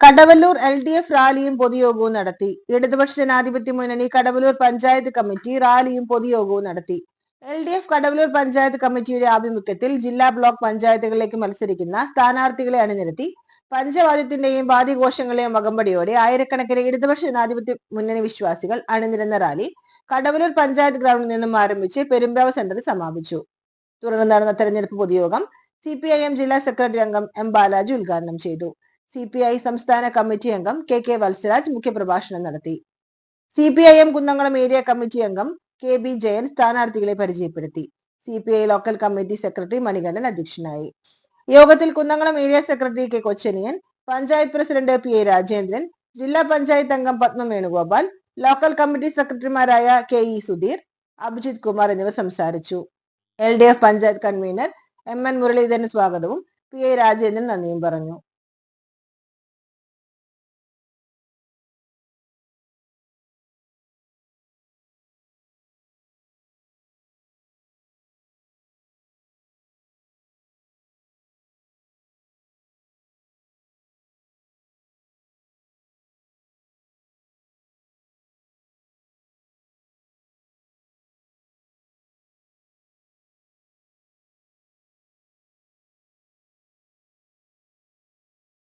Kadavallur L D F റാലിയും പൊതുയോഗവും നടത്തി. ഇടതുപക്ഷ ജനാധിപത്യ മുന്നണി കടവല്ലൂർ പഞ്ചായത്ത് കമ്മിറ്റി റാലിയും പൊതുയോഗവും നടത്തി. L D F Kadavallur panchayat കമ്മിറ്റിയുടെ ആഭിമുഖ്യത്തിൽ ജില്ലാ ബ്ലോക്ക് പഞ്ചായത്തുകളിലേക്ക് മത്സരിക്കുന്ന സ്ഥാനാർത്ഥികളെ അണിനിരത്തി. പഞ്ചവാദ്യത്തിന്റെയും വാദ്യഘോഷങ്ങളെയും അകമ്പടിയോടെ ആയിരക്കണക്കിന് ഇടതുപക്ഷ ജനാധിപത്യ മുന്നണി വിശ്വാസികൾ അണിനിരന്ന റാലി കടവല്ലൂർ പഞ്ചായത്ത് ഗ്രൗണ്ടിൽ നിന്നും ആരംഭിച്ച് പെരുമ്പാവ് സെന്ററിൽ സമാപിച്ചു. തുടർന്ന് നടന്ന തെരഞ്ഞെടുപ്പ് പൊതുയോഗം സി ജില്ലാ സെക്രട്ടറി അംഗം എം ബാലാജി ഉദ്ഘാടനം ചെയ്തു. സി പി ഐ സംസ്ഥാന കമ്മിറ്റി അംഗം കെ കെ വത്സരാജ് മുഖ്യപ്രഭാഷണം നടത്തി. C P I M Kunnamkulam area committee അംഗം കെ ബി ജയൻ സ്ഥാനാർത്ഥികളെ പരിചയപ്പെടുത്തി. C P I local committee secretary Manikandan അധ്യക്ഷനായി. യോഗത്തിൽ Kunnamkulam area secretary K Kochaniyan panchayat president P A Rajendran ജില്ലാ പഞ്ചായത്ത് അംഗം പത്മ വേണുഗോപാൽ ലോക്കൽ കമ്മിറ്റി സെക്രട്ടറിമാരായ കെ ഇ സുധീർ അഭിജിത് കുമാർ എന്നിവർ സംസാരിച്ചു. L D F panchayat convener M N Muraleedharan സ്വാഗതവും പി എ രാജേന്ദ്രൻ നന്ദിയും പറഞ്ഞു.